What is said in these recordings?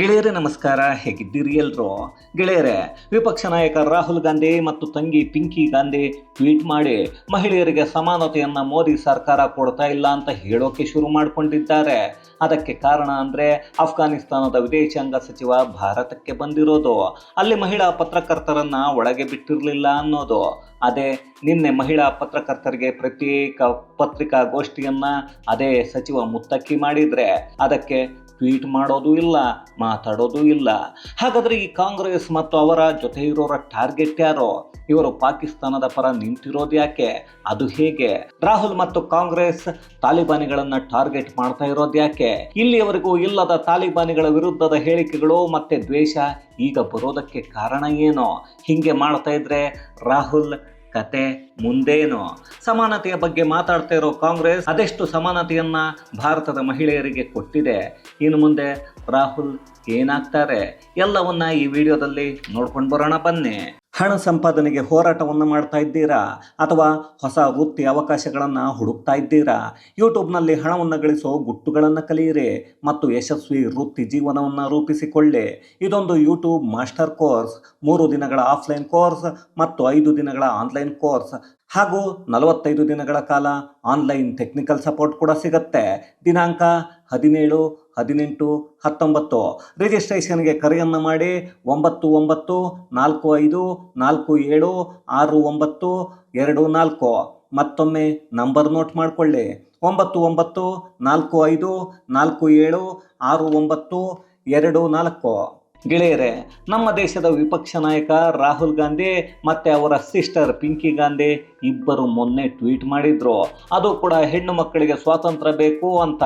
ಗೆಳೆಯರೇ, ನಮಸ್ಕಾರ. ಹೇಗಿದ್ದೀರಿ ಎಲ್ರು? ಗೆಳೆಯರೇ, ವಿಪಕ್ಷ ನಾಯಕ ರಾಹುಲ್ ಗಾಂಧಿ ಮತ್ತು ತಂಗಿ ಪಿಂಕಿ ಗಾಂಧಿ ಟ್ವೀಟ್ ಮಾಡಿ, ಮಹಿಳೆಯರಿಗೆ ಸಮಾನತೆಯನ್ನ ಮೋದಿ ಸರ್ಕಾರ ಕೊಡ್ತಾ ಇಲ್ಲ ಅಂತ ಹೇಳೋಕೆ ಶುರು ಮಾಡಿಕೊಂಡಿದ್ದಾರೆ. ಅದಕ್ಕೆ ಕಾರಣ ಅಂದ್ರೆ ಅಫ್ಘಾನಿಸ್ತಾನದ ವಿದೇಶಾಂಗ ಸಚಿವ ಭಾರತಕ್ಕೆ ಬಂದಿರೋದು. ಅಲ್ಲಿ ಮಹಿಳಾ ಪತ್ರಕರ್ತರನ್ನ ಒಳಗೆ ಬಿಟ್ಟಿರಲಿಲ್ಲ ಅನ್ನೋದು. ಅದೇ, ನಿನ್ನೆ ಮಹಿಳಾ ಪತ್ರಕರ್ತರಿಗೆ ಪ್ರತ್ಯೇಕ ಪತ್ರಿಕಾಗೋಷ್ಠಿಯನ್ನ ಅದೇ ಸಚಿವ ಮುತ್ತಕ್ಕಿ ಮಾಡಿದ್ರೆ. ಅದಕ್ಕೆ ಟ್ವೀಟ್ ಮಾಡೋದು ಇಲ್ಲ, ಮಾತಾಡೋದು ಇಲ್ಲ. ಹಾಗಾದ್ರೆ ಈ ಕಾಂಗ್ರೆಸ್ ಮತ್ತು ಅವರ ಜೊತೆ ಇರೋರ ಟಾರ್ಗೆಟ್ ಯಾರು? ಇವರು ಪಾಕಿಸ್ತಾನದ ಪರ ನಿಂತಿರೋದು ಯಾಕೆ? ಅದು ಹೇಗೆ? ರಾಹುಲ್ ಮತ್ತು ಕಾಂಗ್ರೆಸ್ ತಾಲಿಬಾನಿಗಳನ್ನ ಟಾರ್ಗೆಟ್ ಮಾಡ್ತಾ ಇರೋದು ಯಾಕೆ? ಇಲ್ಲಿಯವರೆಗೂ ಇಲ್ಲದ ತಾಲಿಬಾನಿಗಳ ವಿರುದ್ಧದ ಹೇಳಿಕೆಗಳು ಮತ್ತೆ ದ್ವೇಷ ಈಗ ಬರೋದಕ್ಕೆ ಕಾರಣ ಏನು? ಹಿಂಗೆ ಮಾಡ್ತಾ ಇದ್ರೆ ರಾಹುಲ್ ಕತೆ ಮುಂದೇನೋ. ಸಮಾನತೆಯ ಬಗ್ಗೆ ಮಾತಾಡ್ತಾ ಇರೋ ಕಾಂಗ್ರೆಸ್ ಅದೆಷ್ಟು ಸಮಾನತೆಯನ್ನ ಭಾರತದ ಮಹಿಳೆಯರಿಗೆ ಕೊಟ್ಟಿದೆ. ಇನ್ನು ಮುಂದೆ ರಾಹುಲ್ ಏನಾಗ್ತಾರೆ? ಎಲ್ಲವನ್ನ ಈ ವಿಡಿಯೋದಲ್ಲಿ ನೋಡ್ಕೊಂಡು ಬರೋಣ ಬನ್ನಿ. ಹಣ ಸಂಪಾದನೆಗೆ ಹೋರಾಟವನ್ನು ಮಾಡ್ತಾ ಇದ್ದೀರಾ? ಅಥವಾ ಹೊಸ ವೃತ್ತಿ ಅವಕಾಶಗಳನ್ನು ಹುಡುಕ್ತಾ ಇದ್ದೀರಾ? ಯೂಟ್ಯೂಬ್ನಲ್ಲಿ ಹಣವನ್ನು ಗಳಿಸೋ ಗುಟ್ಟುಗಳನ್ನು ಕಲಿಯಿರಿ ಮತ್ತು ಯಶಸ್ವಿ ವೃತ್ತಿ ಜೀವನವನ್ನು ರೂಪಿಸಿಕೊಳ್ಳಿ. ಇದೊಂದು ಯೂಟ್ಯೂಬ್ ಮಾಸ್ಟರ್ ಕೋರ್ಸ್. ಮೂರು ದಿನಗಳ ಆಫ್ಲೈನ್ ಕೋರ್ಸ್ ಮತ್ತು ಐದು ದಿನಗಳ ಆನ್ಲೈನ್ ಕೋರ್ಸ್. ಹಾಗೂ ನಲವತ್ತೈದು ದಿನಗಳ ಕಾಲ ಆನ್ಲೈನ್ ಟೆಕ್ನಿಕಲ್ ಸಪೋರ್ಟ್ ಕೂಡ ಸಿಗುತ್ತೆ. ದಿನಾಂಕ ಹದಿನೇಳು, ಹದಿನೆಂಟು, ಹತ್ತೊಂಬತ್ತು. ರಿಜಿಸ್ಟ್ರೇಷನ್ಗೆ ಕರೆಯನ್ನು ಮಾಡಿ ಒಂಬತ್ತು ಒಂಬತ್ತು, ನಾಲ್ಕು ಐದು, ನಾಲ್ಕು ಏಳು, ಆರು ಒಂಬತ್ತು, ಎರಡು ನಾಲ್ಕು. ಮತ್ತೊಮ್ಮೆ ನಂಬರ್ ನೋಟ್ ಮಾಡಿಕೊಳ್ಳಿ. ಒಂಬತ್ತು ಒಂಬತ್ತು, ನಾಲ್ಕು ಐದು, ನಾಲ್ಕು ಏಳು, ಆರು ಒಂಬತ್ತು, ಎರಡು ನಾಲ್ಕು. ಗೆಳೆಯರೇ, ನಮ್ಮ ದೇಶದ ವಿಪಕ್ಷ ನಾಯಕ ರಾಹುಲ್ ಗಾಂಧಿ ಮತ್ತೆ ಅವರ ಸಿಸ್ಟರ್ ಪಿಂಕಿ ಗಾಂಧಿ ಇಬ್ಬರು ಮೊನ್ನೆ ಟ್ವೀಟ್ ಮಾಡಿದ್ರು. ಅದು ಕೂಡ ಹೆಣ್ಣು ಮಕ್ಕಳಿಗೆ ಸ್ವಾತಂತ್ರ್ಯ ಬೇಕು ಅಂತ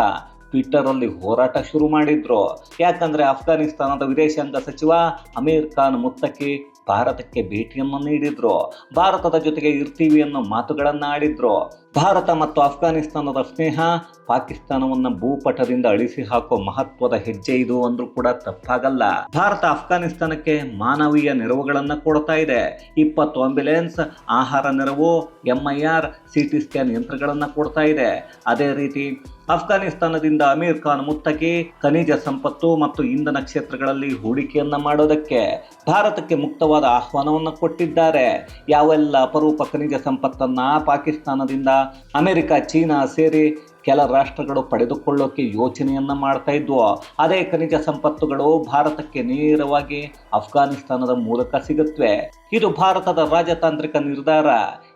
ಟ್ವಿಟ್ಟರಲ್ಲಿ ಹೋರಾಟ ಶುರು ಮಾಡಿದ್ರು. ಯಾಕಂದ್ರೆ ಅಫ್ಘಾನಿಸ್ತಾನದ ವಿದೇಶಾಂಗ ಸಚಿವ ಅಮೀರ್ ಖಾನ್ ಮುತ್ತಕಿ ಭಾರತಕ್ಕೆ ಭೇಟಿಯನ್ನು ನೀಡಿದ್ರು. ಭಾರತದ ಜೊತೆಗೆ ಇರ್ತೀವಿ ಅನ್ನೋ ಮಾತುಗಳನ್ನು ಆಡಿದ್ರು ಭಾರತ ಮತ್ತು ಅಫ್ಘಾನಿಸ್ತಾನದ ಸ್ನೇಹ ಪಾಕಿಸ್ತಾನವನ್ನು ಭೂಪಟದಿಂದ ಅಳಿಸಿ ಹಾಕೋ ಮಹತ್ವದ ಹೆಜ್ಜೆ ಇದು ಅಂದ್ರೂ ಕೂಡ ತಪ್ಪಾಗಲ್ಲ. ಭಾರತ ಅಫ್ಘಾನಿಸ್ತಾನಕ್ಕೆ ಮಾನವೀಯ ನೆರವುಗಳನ್ನು ಕೊಡ್ತಾ ಇದೆ. ಇಪ್ಪತ್ತು ಆಂಬ್ಯುಲೆನ್ಸ್, ಆಹಾರ ನೆರವು ಎಂಐಆರ್ ಸಿಟಿ ಸ್ಕ್ಯಾನ್ ಯಂತ್ರಗಳನ್ನು ಕೊಡ್ತಾ ಇದೆ. ಅದೇ ರೀತಿ ಅಫ್ಘಾನಿಸ್ತಾನದಿಂದ ಅಮೀರ್ ಖಾನ್ ಮುತ್ತಕಿ ಖನಿಜ ಸಂಪತ್ತು ಮತ್ತು ಇಂಧನ ಕ್ಷೇತ್ರಗಳಲ್ಲಿ ಹೂಡಿಕೆಯನ್ನ ಮಾಡೋದಕ್ಕೆ ಭಾರತಕ್ಕೆ ಮುಕ್ತವಾದ ಆಹ್ವಾನವನ್ನು ಕೊಟ್ಟಿದ್ದಾರೆ. ಯಾವೆಲ್ಲ ಅಪರೂಪ ಖನಿಜ ಸಂಪತ್ತನ್ನ ಪಾಕಿಸ್ತಾನದಿಂದ ಅಮೆರಿಕ, ಚೀನಾ ಸೇರಿ ಕೆಲ ರಾಷ್ಟ್ರಗಳು ಪಡೆದುಕೊಳ್ಳೋಕೆ ಯೋಚನೆಯನ್ನ ಮಾಡ್ತಾ ಇದ್ವು. ಅದೇ ಖನಿಜ ಸಂಪತ್ತುಗಳು ಭಾರತಕ್ಕೆ ನೇರವಾಗಿ ಅಫ್ಘಾನಿಸ್ತಾನದ ಮೂಲಕ ಸಿಗುತ್ತವೆ ಇದು ಭಾರತದ ರಾಜತಾಂತ್ರಿಕ ನಿರ್ಧಾರ.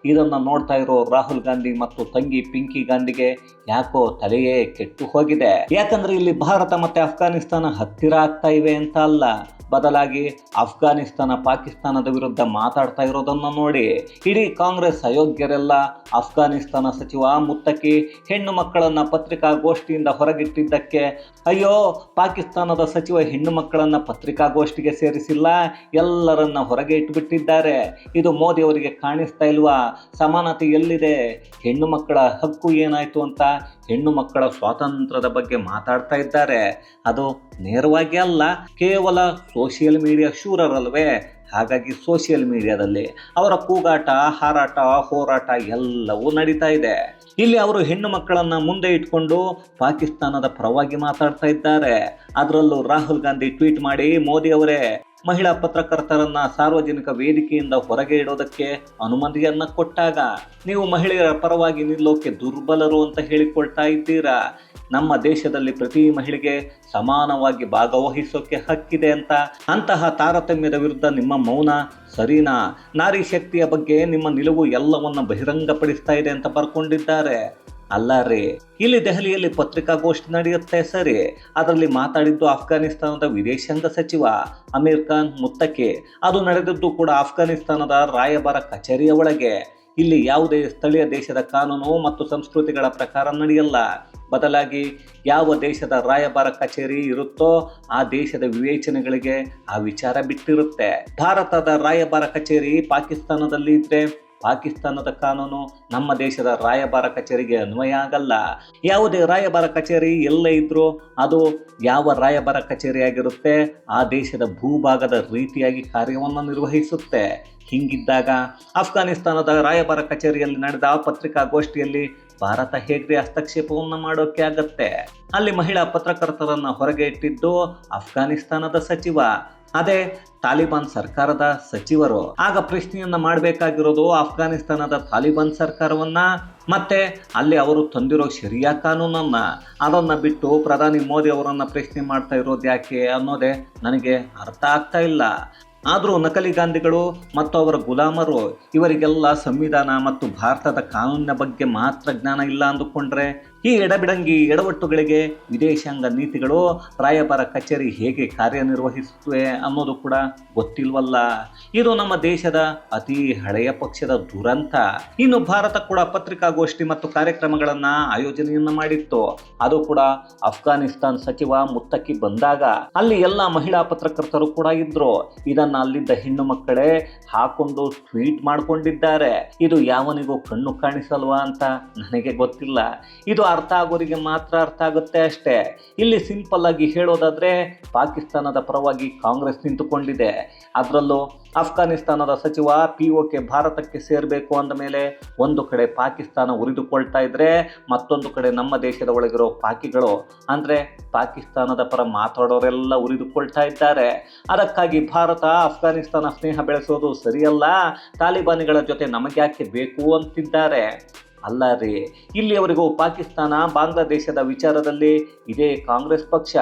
ಇದನ್ನ ನೋಡ್ತಾ ಇರೋ ರಾಹುಲ್ ಗಾಂಧಿ ಮತ್ತು ತಂಗಿ ಪಿಂಕಿ ಗಾಂಧಿಗೆ ಯಾಕೋ ತಲೆಯೇ ಕೆಟ್ಟು ಹೋಗಿದೆ. ಯಾಕಂದ್ರೆ ಇಲ್ಲಿ ಭಾರತ ಮತ್ತೆ ಅಫ್ಘಾನಿಸ್ತಾನ ಹತ್ತಿರ ಆಗ್ತಾ ಇವೆ ಅಂತ ಅಲ್ಲ. ಬದಲಾಗಿ ಅಫ್ಘಾನಿಸ್ತಾನ ಪಾಕಿಸ್ತಾನದ ವಿರುದ್ಧ ಮಾತಾಡ್ತಾ ಇರೋದನ್ನು ನೋಡಿ. ಇಡೀ ಕಾಂಗ್ರೆಸ್ ಅಯೋಗ್ಯರೆಲ್ಲ ಅಫ್ಘಾನಿಸ್ತಾನ ಸಚಿವ ಮುತ್ತಕಿ ಹೆಣ್ಣು ಮಕ್ಕಳನ್ನ ಪತ್ರಿಕಾಗೋಷ್ಠಿಯಿಂದ ಹೊರಗಿಟ್ಟಿದ್ದಕ್ಕೆ, ಅಯ್ಯೋ, ಪಾಕಿಸ್ತಾನದ ಸಚಿವ ಹೆಣ್ಣು ಮಕ್ಕಳನ್ನ ಪತ್ರಿಕಾಗೋಷ್ಠಿಗೆ ಸೇರಿಸಿಲ್ಲ, ಎಲ್ಲರನ್ನ ಹೊರಗೆ ಇಟ್ಟುಬಿಟ್ಟಿದ್ದಾರೆ ಇದು ಮೋದಿ ಅವರಿಗೆ ಕಾಣಿಸ್ತಾ ಇಲ್ವಾ? ಸಮಾನತೆ ಎಲ್ಲಿದೆ? ಹೆಣ್ಣು ಮಕ್ಕಳ ಹಕ್ಕು ಏನಾಯ್ತು ಅಂತ ಹೆಣ್ಣು ಮಕ್ಕಳ ಸ್ವಾತಂತ್ರ್ಯದ ಬಗ್ಗೆ ಮಾತಾಡ್ತಾ ಇದ್ದಾರೆ. ಅದು ನೇರವಾಗಿ ಅಲ್ಲ, ಕೇವಲ ಸೋಷಿಯಲ್ ಮೀಡಿಯಾ ಶೂರರಲ್ವೇ? ಹಾಗಾಗಿ ಸೋಷಿಯಲ್ ಮೀಡಿಯಾದಲ್ಲಿ ಅವರ ಕೂಗಾಟ, ಹಾರಾಟ, ಹೋರಾಟ ಎಲ್ಲವೂ ನಡೀತಾ ಇದೆ. ಇಲ್ಲಿ ಅವರು ಹೆಣ್ಣು ಮಕ್ಕಳನ್ನ ಮುಂದೆ ಇಟ್ಕೊಂಡು ಪಾಕಿಸ್ತಾನದ ಪರವಾಗಿ ಮಾತಾಡ್ತಾ ಇದ್ದಾರೆ. ಅದರಲ್ಲೂ ರಾಹುಲ್ ಗಾಂಧಿ ಟ್ವೀಟ್ ಮಾಡಿ ಮೋದಿ ಅವರೇ ಮಹಿಳಾ ಪತ್ರಕರ್ತರನ್ನ ಸಾರ್ವಜನಿಕ ವೇದಿಕೆಯಿಂದ ಹೊರಗೆ ಇಡೋದಕ್ಕೆ ಅನುಮತಿಯನ್ನ ಕೊಟ್ಟಾಗ ನೀವು ಮಹಿಳೆಯರ ಪರವಾಗಿ ನಿಲ್ಲೋಕೆ ದುರ್ಬಲರು ಅಂತ ಹೇಳಿಕೊಳ್ತಾ ಇದ್ದೀರಾ? ನಮ್ಮ ದೇಶದಲ್ಲಿ ಪ್ರತಿ ಮಹಿಳೆಗೆ ಸಮಾನವಾಗಿ ಭಾಗವಹಿಸೋಕೆ ಹಕ್ಕಿದೆ ಅಂತ. ಅಂತಹ ತಾರತಮ್ಯದ ವಿರುದ್ಧ ನಿಮ್ಮ ಮೌನ ಸರಿನಾ? ನಾರಿ ಶಕ್ತಿಯ ಬಗ್ಗೆ ನಿಮ್ಮ ನಿಲುವು ಎಲ್ಲವನ್ನ ಬಹಿರಂಗಪಡಿಸ್ತಾ ಇದೆ ಅಂತ ಬರ್ಕೊಂಡಿದ್ದಾರೆ. ಅಲ್ಲ ರೀ ಇಲ್ಲಿ ದೆಹಲಿಯಲ್ಲಿ ಪತ್ರಿಕಾಗೋಷ್ಠಿ ನಡೆಯುತ್ತೆ ಸರಿ. ಅದರಲ್ಲಿ ಮಾತಾಡಿದ್ದು ಅಫ್ಘಾನಿಸ್ತಾನದ ವಿದೇಶಾಂಗ ಸಚಿವ ಅಮೀರ್ ಖಾನ್ ಮುತ್ತಕಿ ಅದು ನಡೆದದ್ದು ಕೂಡ ಅಫ್ಘಾನಿಸ್ತಾನದ ರಾಯಭಾರ ಕಚೇರಿಯ ಒಳಗೆ. ಇಲ್ಲಿ ಯಾವುದೇ ಸ್ಥಳೀಯ ದೇಶದ ಕಾನೂನು ಮತ್ತು ಸಂಸ್ಕೃತಿಗಳ ಪ್ರಕಾರ ನಡೆಯಲ್ಲ. ಬದಲಾಗಿ ಯಾವ ದೇಶದ ರಾಯಭಾರ ಕಚೇರಿ ಇರುತ್ತೋ ಆ ದೇಶದ ವಿವೇಚನೆಗಳಿಗೆ ಆ ವಿಚಾರ ಬಿಟ್ಟಿರುತ್ತೆ. ಭಾರತದ ರಾಯಭಾರ ಕಚೇರಿ ಪಾಕಿಸ್ತಾನದಲ್ಲಿ ಇದ್ರೆ ಪಾಕಿಸ್ತಾನದ ಕಾನೂನು ನಮ್ಮ ದೇಶದ ರಾಯಭಾರ ಕಚೇರಿಗೆ ಅನ್ವಯ ಆಗಲ್ಲ. ಯಾವುದೇ ರಾಯಭಾರ ಕಚೇರಿ ಎಲ್ಲೇ ಇದ್ರೂ ಅದು ಯಾವ ರಾಯಭಾರ ಕಚೇರಿಯಾಗಿರುತ್ತೆ ಆ ದೇಶದ ಭೂಭಾಗದ ರೀತಿಯಾಗಿ ಕಾರ್ಯವನ್ನು ನಿರ್ವಹಿಸುತ್ತೆ. ಹಿಂಗಿದ್ದಾಗ ಅಫ್ಘಾನಿಸ್ತಾನದ ರಾಯಭಾರ ಕಚೇರಿಯಲ್ಲಿ ನಡೆದ ಪತ್ರಿಕಾಗೋಷ್ಠಿಯಲ್ಲಿ ಭಾರತ ಹೇಗ್ರಿ ಹಸ್ತಕ್ಷೇಪವನ್ನು ಮಾಡೋಕೆ ಆಗತ್ತೆ? ಅಲ್ಲಿ ಮಹಿಳಾ ಪತ್ರಕರ್ತರನ್ನ ಹೊರಗೆ ಇಟ್ಟಿದ್ದು ಅಫ್ಘಾನಿಸ್ತಾನದ ಸಚಿವ. ಅದೇ ತಾಲಿಬಾನ್ ಸರ್ಕಾರದ ಸಚಿವರು. ಆಗ ಪ್ರಶ್ನೆಯನ್ನ ಮಾಡಬೇಕಾಗಿರೋದು ಅಫ್ಘಾನಿಸ್ತಾನದ ತಾಲಿಬಾನ್ ಸರ್ಕಾರವನ್ನ, ಮತ್ತೆ ಅಲ್ಲಿ ಅವರು ತಂದಿರೋ ಶರಿಯಾ ಕಾನೂನನ್ನ. ಅದನ್ನ ಬಿಟ್ಟು ಪ್ರಧಾನಿ ಮೋದಿ ಅವರನ್ನ ಪ್ರಶ್ನೆ ಮಾಡ್ತಾ ಇರೋದು ಯಾಕೆ ಅನ್ನೋದೇ ನನಗೆ ಅರ್ಥ ಆಗ್ತಾ ಇಲ್ಲ. ಆದರೂ ನಕಲಿ ಗಾಂಧಿಗಳು ಮತ್ತು ಅವರ ಗುಲಾಮರು ಇವರಿಗೆಲ್ಲ ಸಂವಿಧಾನ ಮತ್ತು ಭಾರತದ ಕಾನೂನಿನ ಬಗ್ಗೆ ಮಾತ್ರ ಜ್ಞಾನ ಇಲ್ಲ ಅಂದುಕೊಂಡ್ರೆ ಈ ಎಡಬಿಡಂಗಿ ಎಡವಟ್ಟುಗಳಿಗೆ ವಿದೇಶಾಂಗ ನೀತಿಗಳು ರಾಯಭಾರ ಕಚೇರಿ ಹೇಗೆ ಕಾರ್ಯನಿರ್ವಹಿಸುತ್ತವೆ ಅನ್ನೋದು ಕೂಡ ಗೊತ್ತಿಲ್ವಲ್ಲ. ಇದು ನಮ್ಮ ದೇಶದ ಅತಿ ಹಳೆಯ ಪಕ್ಷದ ದುರಂತ. ಇನ್ನು ಭಾರತ ಕೂಡ ಪತ್ರಿಕಾಗೋಷ್ಠಿ ಮತ್ತು ಕಾರ್ಯಕ್ರಮಗಳನ್ನ ಆಯೋಜನೆಯನ್ನ ಮಾಡಿತ್ತು. ಅದು ಕೂಡ ಅಫ್ಘಾನಿಸ್ತಾನ್ ಸಚಿವ ಮುತ್ತಕ್ಕಿ ಬಂದಾಗ. ಅಲ್ಲಿ ಎಲ್ಲ ಮಹಿಳಾ ಪತ್ರಕರ್ತರು ಕೂಡ ಇದ್ರು. ಇದನ್ನ ಅಲ್ಲಿದ್ದ ಹೆಣ್ಣು ಮಕ್ಕಳೇ ಹಾಕೊಂಡು ಟ್ವೀಟ್ ಮಾಡ್ಕೊಂಡಿದ್ದಾರೆ. ಇದು ಯಾವನಿಗೂ ಕಣ್ಣು ಕಾಣಿಸಲ್ವಾ ಅಂತ ನನಗೆ ಗೊತ್ತಿಲ್ಲ. ಇದು ಅರ್ಥ ಆಗೋರಿಗೆ ಮಾತ್ರ ಅರ್ಥ ಆಗುತ್ತೆ ಅಷ್ಟೇ. ಇಲ್ಲಿ ಸಿಂಪಲ್ ಆಗಿ ಹೇಳೋದಾದ್ರೆ ಪಾಕಿಸ್ತಾನದ ಪರವಾಗಿ ಕಾಂಗ್ರೆಸ್ ನಿಂತುಕೊಂಡಿದೆ. ಅದರಲ್ಲೂ ಅಫ್ಘಾನಿಸ್ತಾನದ ಸಚಿವ ಪಿ ಕೆ ಭಾರತಕ್ಕೆ ಸೇರಬೇಕು ಅಂದ ಮೇಲೆ ಒಂದು ಕಡೆ ಪಾಕಿಸ್ತಾನ ಉರಿದುಕೊಳ್ತಾ ಇದ್ರೆ ಮತ್ತೊಂದು ಕಡೆ ನಮ್ಮ ದೇಶದ ಒಳಗಿರೋ ಪಾಕಿಗಳು, ಅಂದರೆ ಪಾಕಿಸ್ತಾನದ ಪರ ಮಾತಾಡೋರೆಲ್ಲ ಉರಿದುಕೊಳ್ತಾ ಇದ್ದಾರೆ. ಅದಕ್ಕಾಗಿ ಭಾರತ ಅಫ್ಘಾನಿಸ್ತಾನ ಸ್ನೇಹ ಬೆಳೆಸೋದು ಸರಿಯಲ್ಲ, ತಾಲಿಬಾನಿಗಳ ಜೊತೆ ನಮಗ್ಯಾಕೆ ಬೇಕು ಅಂತಿದ್ದಾರೆ. ಅಲ್ಲ ರೀ. ಇಲ್ಲಿಯವರೆಗೂ ಪಾಕಿಸ್ತಾನ ಬಾಂಗ್ಲಾದೇಶದ ವಿಚಾರದಲ್ಲಿ ಇದೇ ಕಾಂಗ್ರೆಸ್ ಪಕ್ಷ.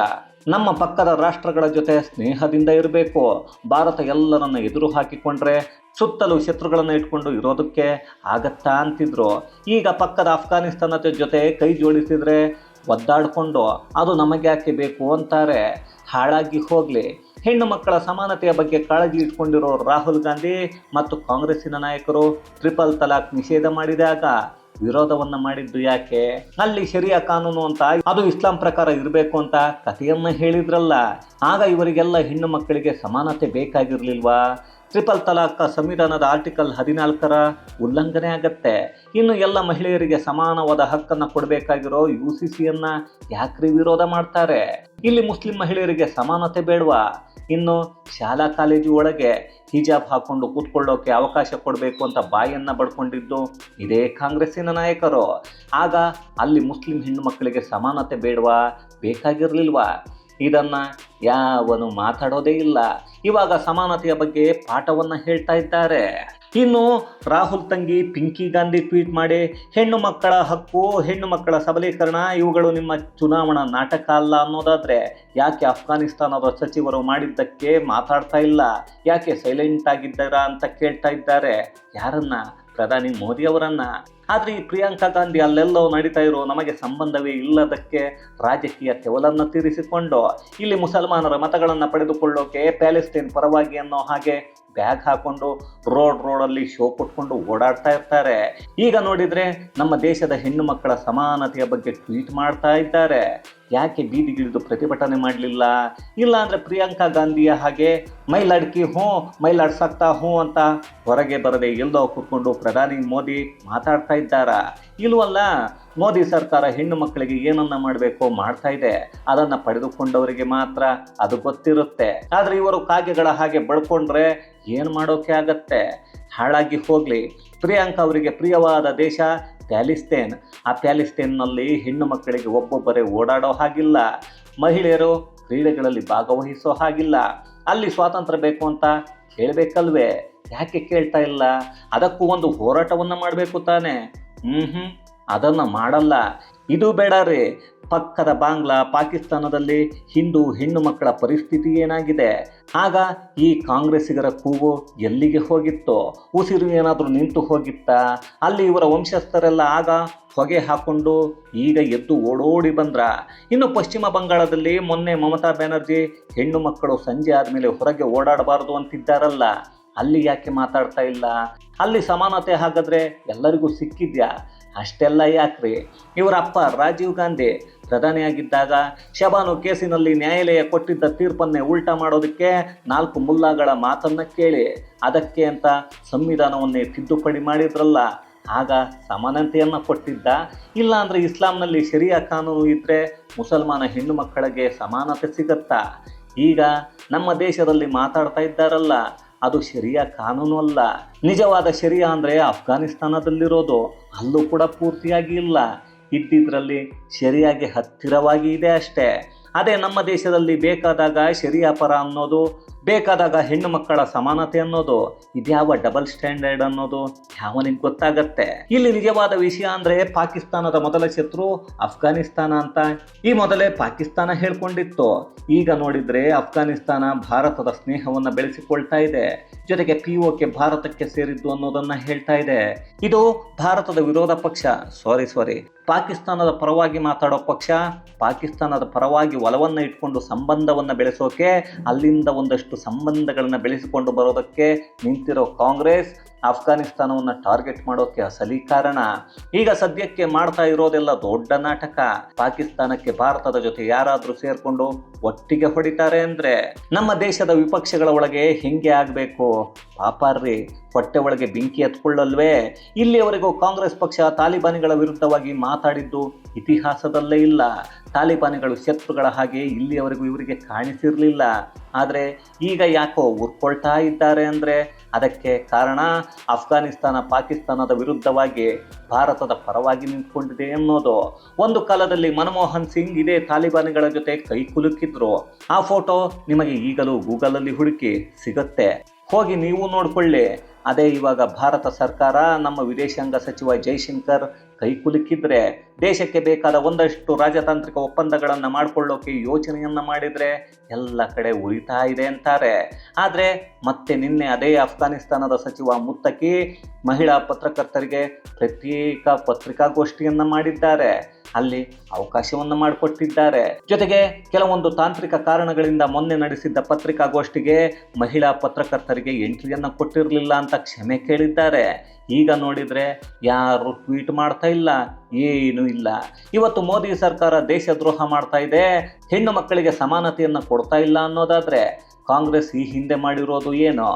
ನಮ್ಮ ಪಕ್ಕದ ರಾಷ್ಟ್ರಗಳ ಜೊತೆ ಸ್ನೇಹದಿಂದ ಇರಬೇಕು. ಭಾರತ ಎಲ್ಲರನ್ನು ಎದುರು ಹಾಕಿಕೊಂಡ್ರೆ ಸುತ್ತಲೂ ಶತ್ರುಗಳನ್ನು ಇಟ್ಕೊಂಡು ಇರೋದಕ್ಕೆ ಆಗತ್ತಾ ಅಂತಿದ್ರು. ಈಗ ಪಕ್ಕದ ಅಫ್ಘಾನಿಸ್ತಾನದ ಜೊತೆ ಕೈ ಜೋಡಿಸಿದರೆ ಒದ್ದಾಡಿಕೊಂಡು ಅದು ನಮಗೆ ಯಾಕೆ ಬೇಕು ಅಂತಾರೆ. ಹಾಳಾಗಿ ಹೋಗಲಿ. ಹೆಣ್ಣು ಮಕ್ಕಳ ಸಮಾನತೆಯ ಬಗ್ಗೆ ಕಾಳಜಿ ಇಟ್ಕೊಂಡಿರೋ ರಾಹುಲ್ ಗಾಂಧಿ ಮತ್ತು ಕಾಂಗ್ರೆಸ್ಸಿನ ನಾಯಕರು ಟ್ರಿಪಲ್ ತಲಾಖ್ ನಿಷೇಧ ಮಾಡಿದಾಗ ವಿರೋಧವನ್ನ ಮಾಡಿದ್ದು ಯಾಕೆ? ಅಲ್ಲಿ ಶರಿಯಾ ಕಾನೂನು ಅಂತ ಅದು ಇಸ್ಲಾಂ ಪ್ರಕಾರ ಇರಬೇಕು ಅಂತ ಕಥೆಯನ್ನ ಹೇಳಿದ್ರಲ್ಲ. ಆಗ ಇವರಿಗೆಲ್ಲ ಹೆಣ್ಣು ಮಕ್ಕಳಿಗೆ ಸಮಾನತೆ ಬೇಕಾಗಿರ್ಲಿಲ್ವಾ? ಟ್ರಿಪಲ್ ತಲಾಖ್ ಸಂವಿಧಾನದ ಆರ್ಟಿಕಲ್ ಹದಿನಾಲ್ಕರ ಉಲ್ಲಂಘನೆ ಆಗತ್ತೆ. ಇನ್ನು ಎಲ್ಲ ಮಹಿಳೆಯರಿಗೆ ಸಮಾನವಾದ ಹಕ್ಕನ್ನು ಕೊಡಬೇಕಾಗಿರೋ ಯು ಸಿ ಸಿಯನ್ನ ಯಾಕ್ರಿ ವಿರೋಧ ಮಾಡ್ತಾರೆ? ಇಲ್ಲಿ ಮುಸ್ಲಿಂ ಮಹಿಳೆಯರಿಗೆ ಸಮಾನತೆ ಬೇಡವಾ? ಇನ್ನು ಶಾಲಾ ಕಾಲೇಜು ಒಳಗೆ ಹಿಜಾಬ್ ಹಾಕೊಂಡು ಕೂತ್ಕೊಳ್ಳೋಕೆ ಅವಕಾಶ ಕೊಡಬೇಕು ಅಂತ ಬಾಯನ್ನ ಬಡ್ಕೊಂಡಿದ್ದು ಇದೇ ಕಾಂಗ್ರೆಸ್ಸಿನ ನಾಯಕರು. ಆಗ ಅಲ್ಲಿ ಮುಸ್ಲಿಂ ಹೆಣ್ಣು ಮಕ್ಕಳಿಗೆ ಸಮಾನತೆ ಬೇಡವಾ? ಬೇಕಾಗಿರ್ಲಿಲ್ವಾ? ಇದನ್ನ ಯಾವನು ಮಾತಾಡೋದೇ ಇಲ್ಲ. ಇವಾಗ ಸಮಾನತೆಯ ಬಗ್ಗೆ ಪಾಠವನ್ನ ಹೇಳ್ತಾ ಇದ್ದಾರೆ. ಇನ್ನು ರಾಹುಲ್ ತಂಗಿ ಪಿಂಕಿ ಗಾಂಧಿ ಟ್ವೀಟ್ ಮಾಡಿ, ಹೆಣ್ಣು ಮಕ್ಕಳ ಹಕ್ಕು, ಹೆಣ್ಣು ಮಕ್ಕಳ ಸಬಲೀಕರಣ, ಇವುಗಳು ನಿಮ್ಮ ಚುನಾವಣಾ ನಾಟಕ ಅಲ್ಲ ಅನ್ನೋದಾದ್ರೆ ಯಾಕೆ ಅಫ್ಘಾನಿಸ್ತಾನದ ಸಚಿವರು ಮಾಡಿದ್ದಕ್ಕೆ ಮಾತಾಡ್ತಾ ಇಲ್ಲ? ಯಾಕೆ ಸೈಲೆಂಟ್ ಆಗಿದ್ದಾರಾ ಅಂತ ಕೇಳ್ತಾ ಇದ್ದಾರೆ. ಯಾರನ್ನ? ಪ್ರಧಾನಿ ಮೋದಿ ಅವರನ್ನ? ಆದ್ರೆ ಈ ಪ್ರಿಯಾಂಕಾ ಗಾಂಧಿ ಅಲ್ಲೆಲ್ಲೋ ನಡೀತಾ ಇರೋ ನಮಗೆ ಸಂಬಂಧವೇ ಇಲ್ಲದಕ್ಕೆ ರಾಜಕೀಯ ತೆವಲನ್ನು ತೀರಿಸಿಕೊಂಡು ಇಲ್ಲಿ ಮುಸಲ್ಮಾನರ ಮತಗಳನ್ನು ಪಡೆದುಕೊಳ್ಳೋಕೆ ಪ್ಯಾಲೆಸ್ಟೈನ್ ಪರವಾಗಿ ಅನ್ನೋ ಹಾಗೆ ಬ್ಯಾಗ್ ಹಾಕೊಂಡು ರೋಡ್ ರೋಡಲ್ಲಿ ಶೋ ಕೊಟ್ಕೊಂಡು ಓಡಾಡ್ತಾ ಇರ್ತಾರೆ. ಈಗ ನೋಡಿದ್ರೆ ನಮ್ಮ ದೇಶದ ಹೆಣ್ಣು ಮಕ್ಕಳ ಸಮಾನತೆಯ ಬಗ್ಗೆ ಟ್ವೀಟ್ ಮಾಡ್ತಾ ಇದ್ದಾರೆ. ಯಾಕೆ ಬೀದಿಗಿಳಿದು ಪ್ರತಿಭಟನೆ ಮಾಡಲಿಲ್ಲ? ಇಲ್ಲ ಅಂದ್ರೆ ಪ್ರಿಯಾಂಕಾ ಗಾಂಧಿಯ ಹಾಗೆ ಮೈಲಾಡ್ಕಿ ಹ್ಞೂ ಮೈ ಲಡ್ಸಕ್ತಾ ಹ್ಞೂ ಅಂತ ಹೊರಗೆ ಬರದೆ ಎಲ್ಲೋ ಕೂತ್ಕೊಂಡು ಪ್ರಧಾನಿ ಮೋದಿ ಮಾತಾಡ್ತಾ ಇದ್ದಾರಾ? ಇಲ್ವಲ್ಲ, ಮೋದಿ ಸರ್ಕಾರ ಹೆಣ್ಣು ಮಕ್ಕಳಿಗೆ ಏನನ್ನ ಮಾಡಬೇಕು ಮಾಡ್ತಾ ಇದೆ. ಅದನ್ನ ಪಡೆದುಕೊಂಡವರಿಗೆ ಮಾತ್ರ ಅದು ಗೊತ್ತಿರುತ್ತೆ. ಆದ್ರೆ ಇವರು ಕಾಗೆಗಳ ಹಾಗೆ ಬಳ್ಕೊಂಡ್ರೆ ಏನು ಮಾಡೋಕೆ ಆಗತ್ತೆ? ಹಾಳಾಗಿ ಹೋಗ್ಲಿ. ಪ್ರಿಯಾಂಕಾ ಅವರಿಗೆ ಪ್ರಿಯವಾದ ದೇಶ ಪ್ಯಾಲಿಸ್ತೇನ್. ಆ ಪ್ಯಾಲಿಸ್ತೇನ್ನಲ್ಲಿ ಹೆಣ್ಣು ಮಕ್ಕಳಿಗೆ ಒಬ್ಬೊಬ್ಬರೇ ಓಡಾಡೋ ಹಾಗಿಲ್ಲ. ಮಹಿಳೆಯರು ಕ್ರೀಡೆಗಳಲ್ಲಿ ಭಾಗವಹಿಸೋ ಹಾಗಿಲ್ಲ. ಅಲ್ಲಿ ಸ್ವಾತಂತ್ರ್ಯ ಬೇಕು ಅಂತ ಕೇಳಬೇಕಲ್ವೇ? ಯಾಕೆ ಕೇಳ್ತಾ ಇಲ್ಲ? ಅದಕ್ಕೂ ಒಂದು ಹೋರಾಟವನ್ನು ಮಾಡಬೇಕು ತಾನೆ. ಹ್ಞೂ ಹ್ಞೂ ಅದನ್ನು ಮಾಡಲ್ಲ. ಇದು ಬೇಡ ರೀ. ಪಕ್ಕದ ಬಾಂಗ್ಲಾ ಪಾಕಿಸ್ತಾನದಲ್ಲಿ ಹಿಂದೂ ಹೆಣ್ಣು ಮಕ್ಕಳ ಪರಿಸ್ಥಿತಿ ಏನಾಗಿದೆ? ಆಗ ಈ ಕಾಂಗ್ರೆಸ್ಸಿಗರ ಕೂಗು ಎಲ್ಲಿಗೆ ಹೋಗಿತ್ತು? ಉಸಿರು ಏನಾದರೂ ನಿಂತು ಹೋಗಿತ್ತಾ? ಅಲ್ಲಿ ಇವರ ವಂಶಸ್ಥರೆಲ್ಲ ಆಗ ಹೊಗೆ ಹಾಕೊಂಡು ಈಗ ಎದ್ದು ಓಡೋಡಿ ಬಂದ್ರ. ಇನ್ನು ಪಶ್ಚಿಮ ಬಂಗಾಳದಲ್ಲಿ ಮೊನ್ನೆ ಮಮತಾ ಬ್ಯಾನರ್ಜಿ ಹೆಣ್ಣು ಮಕ್ಕಳು ಸಂಜೆ ಆದಮೇಲೆ ಹೊರಗೆ ಓಡಾಡಬಾರದು ಅಂತಿದ್ದಾರಲ್ಲ. ಅಲ್ಲಿ ಯಾಕೆ ಮಾತಾಡ್ತಾ ಇಲ್ಲ? ಅಲ್ಲಿ ಸಮಾನತೆ ಹಾಗಾದರೆ ಎಲ್ಲರಿಗೂ ಸಿಕ್ಕಿದ್ಯಾ? ಅಷ್ಟೆಲ್ಲ ಯಾಕ್ರಿ? ಇವರ ಅಪ್ಪ ರಾಜೀವ್ ಗಾಂಧಿ ಪ್ರಧಾನಿಯಾಗಿದ್ದಾಗ ಶಬಾನು ಕೇಸಿನಲ್ಲಿ ನ್ಯಾಯಾಲಯ ಕೊಟ್ಟಿದ್ದ ತೀರ್ಪನ್ನೇ ಉಲ್ಟಾ ಮಾಡೋದಕ್ಕೆ ನಾಲ್ಕು ಮುಲ್ಲಾಗಳ ಮಾತನ್ನು ಕೇಳಿ ಅದಕ್ಕೆ ಅಂತ ಸಂವಿಧಾನವನ್ನೇ ತಿದ್ದುಪಡಿ ಮಾಡಿದ್ರಲ್ಲ, ಆಗ ಸಮಾನತೆಯನ್ನು ಕೊಟ್ಟಿದ್ದ? ಇಲ್ಲಾಂದರೆ ಇಸ್ಲಾಂನಲ್ಲಿ ಶರಿಯಾ ಕಾನೂನು ಇದ್ದರೆ ಮುಸಲ್ಮಾನ ಹೆಣ್ಣು ಮಕ್ಕಳಿಗೆ ಸಮಾನತೆ ಸಿಗತ್ತಾ? ಈಗ ನಮ್ಮ ದೇಶದಲ್ಲಿ ಮಾತಾಡ್ತಾ ಇದ್ದಾರಲ್ಲ ಅದು ಶರಿಯಾ ಕಾನೂನು ಅಲ್ಲ. ನಿಜವಾದ ಶರಿಯಾ ಅಂದರೆ ಅಫ್ಘಾನಿಸ್ತಾನದಲ್ಲಿರೋದು ಅಲ್ಲೂ ಕೂಡ ಪೂರ್ತಿಯಾಗಿ ಇಲ್ಲ. ಇದ್ದಿದ್ರಲ್ಲಿ ಶರಿಯಾಗೆ ಹತ್ತಿರವಾಗಿ ಇದೆ ಅಷ್ಟೇ. ಅದೇ ನಮ್ಮ ದೇಶದಲ್ಲಿ ಬೇಕಾದಾಗ ಶರಿಯಾ ಪರ ಅನ್ನೋದು ಬೇಕಾದಾಗ ಹೆಣ್ಣು ಮಕ್ಕಳ ಸಮಾನತೆ ಅನ್ನೋದು ಇದ್ಯಾವ ಡಬಲ್ ಸ್ಟ್ಯಾಂಡರ್ಡ್ ಅನ್ನೋದು ಯಾವನಿಗೆ ಗೊತ್ತಾಗತ್ತೆ. ಇಲ್ಲಿ ನಿಜವಾದ ವಿಷಯ ಅಂದ್ರೆ ಪಾಕಿಸ್ತಾನದ ಮೊದಲ ಶತ್ರು ಅಫ್ಘಾನಿಸ್ತಾನ ಅಂತ. ಈ ಮೊದಲೇ ಪಾಕಿಸ್ತಾನ ಹೇಳ್ಕೊಂಡಿತ್ತು. ಈಗ ನೋಡಿದ್ರೆ ಅಫ್ಘಾನಿಸ್ತಾನ ಭಾರತದ ಸ್ನೇಹವನ್ನ ಬೆಳೆಸಿಕೊಳ್ತಾ ಇದೆ. ಜೊತೆಗೆ ಪಿ ಕೆ ಭಾರತಕ್ಕೆ ಸೇರಿದ್ದು ಅನ್ನೋದನ್ನ ಹೇಳ್ತಾ ಇದೆ. ಇದು ಭಾರತದ ವಿರೋಧ ಪಕ್ಷ ಸಾರಿ ಸಾರಿ ಪಾಕಿಸ್ತಾನದ ಪರವಾಗಿ ಮಾತಾಡೋ ಪಕ್ಷ, ಪಾಕಿಸ್ತಾನದ ಪರವಾಗಿ ಒಲವನ್ನ ಇಟ್ಕೊಂಡು ಸಂಬಂಧವನ್ನ ಬೆಳೆಸೋಕೆ ಅಲ್ಲಿಂದ ಒಂದಷ್ಟು ಸಂಬಂಧಗಳನ್ನ ಬೆಳೆಸಿಕೊಂಡು ಬರೋದಕ್ಕೆ ನಿಂತಿರೋ ಕಾಂಗ್ರೆಸ್ ಅಫ್ಘಾನಿಸ್ತಾನವನ್ನು ಟಾರ್ಗೆಟ್ ಮಾಡೋಕ್ಕೆ ಅಸಲಿ ಕಾರಣ. ಈಗ ಸದ್ಯಕ್ಕೆ ಮಾಡ್ತಾ ಇರೋದೆಲ್ಲ ದೊಡ್ಡ ನಾಟಕ. ಪಾಕಿಸ್ತಾನಕ್ಕೆ ಭಾರತದ ಜೊತೆ ಯಾರಾದರೂ ಸೇರಿಕೊಂಡು ಒಟ್ಟಿಗೆ ಹೊಡಿತಾರೆ ಅಂದ್ರೆ ನಮ್ಮ ದೇಶದ ವಿಪಕ್ಷಗಳ ಒಳಗೆ ಹೆಂಗೆ ಆಗಬೇಕು? ಪಾಪಾರ್ರಿ ಹೊಟ್ಟೆ ಒಳಗೆ ಬೆಂಕಿ ಎತ್ಕೊಳ್ಳಲ್ವೇ ಇಲ್ಲಿಯವರೆಗೂ ಕಾಂಗ್ರೆಸ್ ಪಕ್ಷ ತಾಲಿಬಾನಿಗಳ ವಿರುದ್ಧವಾಗಿ ಮಾತಾಡಿದ್ದು ಇತಿಹಾಸದಲ್ಲೇ ಇಲ್ಲ. ತಾಲಿಬಾನಿಗಳು ಶತ್ರುಗಳ ಹಾಗೆ ಇಲ್ಲಿಯವರೆಗೂ ಇವರಿಗೆ ಕಾಣಿಸಿರಲಿಲ್ಲ. ಆದರೆ ಈಗ ಯಾಕೋ ಉರ್ಕೊಳ್ತಾ ಇದ್ದಾರೆ ಅಂದರೆ ಅದಕ್ಕೆ ಕಾರಣ ಅಫ್ಘಾನಿಸ್ತಾನ ಪಾಕಿಸ್ತಾನದ ವಿರುದ್ಧವಾಗಿ ಭಾರತದ ಪರವಾಗಿ ನಿಂತ್ಕೊಂಡಿದೆ ಅನ್ನೋದು. ಒಂದು ಕಾಲದಲ್ಲಿ ಮನಮೋಹನ್ ಸಿಂಗ್ ಇದೇ ತಾಲಿಬಾನಿಗಳ ಜೊತೆ ಕೈ ಕುಲುಕಿದ್ರು. ಆ ಫೋಟೋ ನಿಮಗೆ ಈಗಲೂ ಗೂಗಲಲ್ಲಿ ಹುಡುಕಿ ಸಿಗುತ್ತೆ. ಹೋಗಿ ನೀವು ನೋಡಿಕೊಳ್ಳಿ. ಅದೇ ಇವಾಗ ಭಾರತ ಸರ್ಕಾರ, ನಮ್ಮ ವಿದೇಶಾಂಗ ಸಚಿವ ಜೈಶಂಕರ್ ಕೈ ಕುಲುಕಿದ್ರೆ, ದೇಶಕ್ಕೆ ಬೇಕಾದ ಒಂದಷ್ಟು ರಾಜತಾಂತ್ರಿಕ ಒಪ್ಪಂದಗಳನ್ನು ಮಾಡಿಕೊಳ್ಳೋಕೆ ಯೋಚನೆಯನ್ನು ಮಾಡಿದರೆ ಎಲ್ಲ ಕಡೆ ಉರಿತಾ ಇದೆ ಅಂತಾರೆ. ಆದರೆ ಮತ್ತೆ ನಿನ್ನೆ ಅದೇ ಅಫ್ಘಾನಿಸ್ತಾನದ ಸಚಿವ ಮುತ್ತಕಿ ಮಹಿಳಾ ಪತ್ರಕರ್ತರಿಗೆ ಪ್ರತ್ಯೇಕ ಪತ್ರಿಕಾಗೋಷ್ಠಿಯನ್ನು ಮಾಡಿದ್ದಾರೆ. ಅಲ್ಲಿ ಅವಕಾಶವನ್ನು ಮಾಡಿಕೊಟ್ಟಿದ್ದಾರೆ. ಜೊತೆಗೆ ಕೆಲವೊಂದು ತಾಂತ್ರಿಕ ಕಾರಣಗಳಿಂದ ಮೊನ್ನೆ ನಡೆಸಿದ್ದ ಪತ್ರಿಕಾಗೋಷ್ಠಿಗೆ ಮಹಿಳಾ ಪತ್ರಕರ್ತರಿಗೆ ಎಂಟ್ರಿಯನ್ನು ಕೊಟ್ಟಿರಲಿಲ್ಲ ಅಂತ ಕ್ಷಮೆ ಕೇಳಿದ್ದಾರೆ. ಈಗ ನೋಡಿದರೆ ಯಾರು ಟ್ವೀಟ್ ಮಾಡ್ತಾ ಇಲ್ಲ, ಏನೂ ಇಲ್ಲ. ಇವತ್ತು ಮೋದಿ ಸರ್ಕಾರ ದೇಶದ್ರೋಹ ಮಾಡ್ತಾ ಇದೆ, ಹೆಣ್ಣು ಮಕ್ಕಳಿಗೆ ಸಮಾನತೆಯನ್ನು ಕೊಡ್ತಾ ಇಲ್ಲ ಅನ್ನೋದಾದರೆ ಕಾಂಗ್ರೆಸ್ ಈ ಹಿಂದೆ ಮಾಡಿರೋದು ಏನೋ,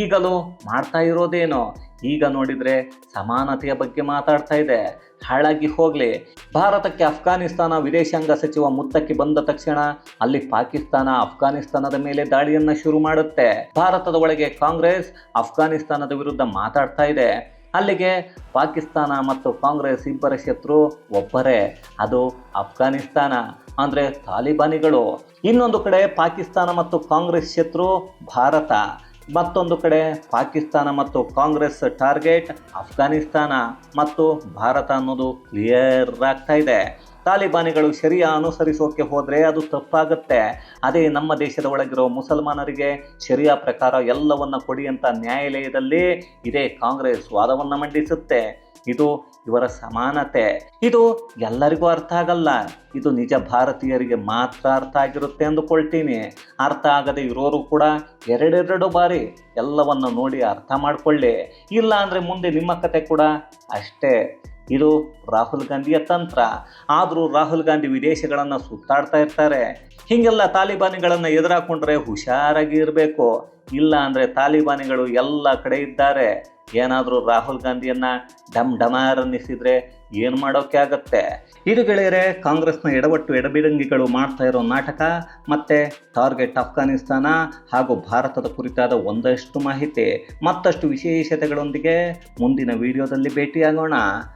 ಈಗಲೂ ಮಾಡ್ತಾ ಇರೋದೇನೋ ಈಗ ನೋಡಿದರೆ ಸಮಾನತೆಯ ಬಗ್ಗೆ ಮಾತಾಡ್ತಾ ಇದೆ. ಹಾಳಾಗಿ ಹೋಗ್ಲಿ. ಭಾರತಕ್ಕೆ ಅಫ್ಘಾನಿಸ್ತಾನ ವಿದೇಶಾಂಗ ಸಚಿವ ಮುತ್ತಕ್ಕೆ ಬಂದ ತಕ್ಷಣ ಅಲ್ಲಿ ಪಾಕಿಸ್ತಾನ ಅಫ್ಘಾನಿಸ್ತಾನದ ಮೇಲೆ ದಾಳಿಯನ್ನ ಶುರು ಮಾಡುತ್ತೆ. ಭಾರತದ ಒಳಗೆ ಕಾಂಗ್ರೆಸ್ ಅಫ್ಘಾನಿಸ್ತಾನದ ವಿರುದ್ಧ ಮಾತಾಡ್ತಾ ಇದೆ. ಅಲ್ಲಿಗೆ ಪಾಕಿಸ್ತಾನ ಮತ್ತು ಕಾಂಗ್ರೆಸ್ ಇಬ್ಬರ ಶತ್ರು ಒಬ್ಬರೇ. ಅದು ಅಫ್ಘಾನಿಸ್ತಾನ. ಅಂದರೆ ತಾಲಿಬಾನಿಗಳು. ಇನ್ನೊಂದು ಕಡೆ ಪಾಕಿಸ್ತಾನ ಮತ್ತು ಕಾಂಗ್ರೆಸ್ ಶತ್ರು ಭಾರತ. ಮತ್ತೊಂದು ಕಡೆ ಪಾಕಿಸ್ತಾನ ಮತ್ತು ಕಾಂಗ್ರೆಸ್ ಟಾರ್ಗೆಟ್ ಅಫ್ಘಾನಿಸ್ತಾನ ಮತ್ತು ಭಾರತ ಅನ್ನೋದು ಕ್ಲಿಯರ್ ಆಗ್ತಾ ಇದೆ. ತಾಲಿಬಾನಿಗಳು ಶರಿಯಾ ಅನುಸರಿಸೋಕೆ ಹೋದರೆ ಅದು ತಪ್ಪಾಗುತ್ತೆ. ಅದೇ ನಮ್ಮ ದೇಶದ ಒಳಗಿರೋ ಮುಸಲ್ಮಾನರಿಗೆ ಶರಿಯಾ ಪ್ರಕಾರ ಎಲ್ಲವನ್ನ ಕೊಡಿ ಅಂತ ನ್ಯಾಯಾಲಯದಲ್ಲಿ ಇದೇ ಕಾಂಗ್ರೆಸ್ ವಾದವನ್ನು ಮಂಡಿಸುತ್ತೆ. ಇದು ಇವರ ಸಮಾನತೆ. ಇದು ಎಲ್ಲರಿಗೂ ಅರ್ಥ ಆಗಲ್ಲ. ಇದು ನಿಜ ಭಾರತೀಯರಿಗೆ ಮಾತ್ರ ಅರ್ಥ ಆಗಿರುತ್ತೆ ಅಂದುಕೊಳ್ತೀನಿ. ಅರ್ಥ ಆಗದೆ ಇರೋರು ಕೂಡ ಎರಡೆರಡು ಬಾರಿ ಎಲ್ಲವನ್ನು ನೋಡಿ ಅರ್ಥ ಮಾಡಿಕೊಳ್ಳಿ. ಇಲ್ಲ ಅಂದರೆ ಮುಂದೆ ನಿಮ್ಮ ಕತೆ ಕೂಡ ಅಷ್ಟೇ. ಇದು ರಾಹುಲ್ ಗಾಂಧಿಯ ತಂತ್ರ. ಆದರೂ ರಾಹುಲ್ ಗಾಂಧಿ ವಿದೇಶಗಳನ್ನು ಸುತ್ತಾಡ್ತಾ ಇರ್ತಾರೆ. ಹೀಗೆಲ್ಲ ತಾಲಿಬಾನಿಗಳನ್ನು ಎದುರಾಕೊಂಡ್ರೆ ಹುಷಾರಾಗಿ ಇರಬೇಕು ಇಲ್ಲ ಅಂದರೆ ತಾಲಿಬಾನಿಗಳು ಎಲ್ಲ ಕಡೆ ಇದ್ದಾರೆ. ಏನಾದರೂ ರಾಹುಲ್ ಗಾಂಧಿಯನ್ನು ಡಮ್ ಡಮಾರ್ ಅನ್ನಿಸಿದರೆ ಏನು ಮಾಡೋಕೆ ಆಗತ್ತೆ? ಇದು ಗೆಳೆಯರೆ, ಕಾಂಗ್ರೆಸ್ನ ಎಡವಟ್ಟು ಎಡಬಿಡಂಗಿಗಳು ಮಾಡ್ತಾ ಇರೋ ನಾಟಕ ಮತ್ತು ಟಾರ್ಗೆಟ್ ಅಫ್ಘಾನಿಸ್ತಾನ ಹಾಗೂ ಭಾರತದ ಕುರಿತಾದ ಒಂದಷ್ಟು ಮಾಹಿತಿ. ಮತ್ತಷ್ಟು ವಿಶೇಷತೆಗಳೊಂದಿಗೆ ಮುಂದಿನ ವಿಡಿಯೋದಲ್ಲಿ ಭೇಟಿಯಾಗೋಣ.